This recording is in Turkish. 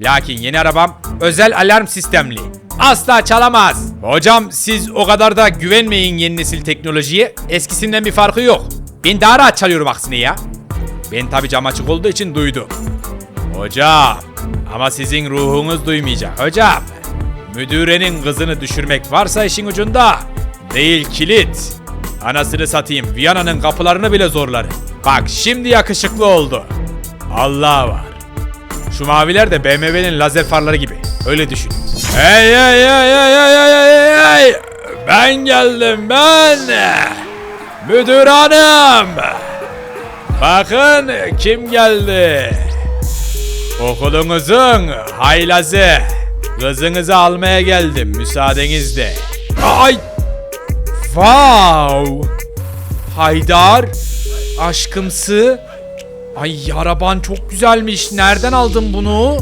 Lakin yeni arabam özel alarm sistemli. Asla çalamaz. Hocam siz o kadar da güvenmeyin yeni nesil teknolojiye. Eskisinden bir farkı yok. Ben daha rahat çalıyorum aksine ya. Ben tabi cam açık olduğu için duydum. Hocam ama sizin ruhunuz duymayacak hocam. Müdürenin kızını düşürmek varsa işin ucunda. Değil kilit. Anasını satayım Viyana'nın kapılarını bile zorlar. Bak şimdi yakışıklı oldu. Allah var. Şu maviler de BMW'nin lazer farları gibi. Öyle düşün. Hey hey hey hey hey hey hey. Ben geldim ben. Müdür hanım. Bakın kim geldi. Okulunuzun haylazı. Kızınızı almaya geldim müsaadenizle. Ay. Wow. Haydar. Aşkımsı. Ay araban çok güzelmiş. Nereden aldın bunu?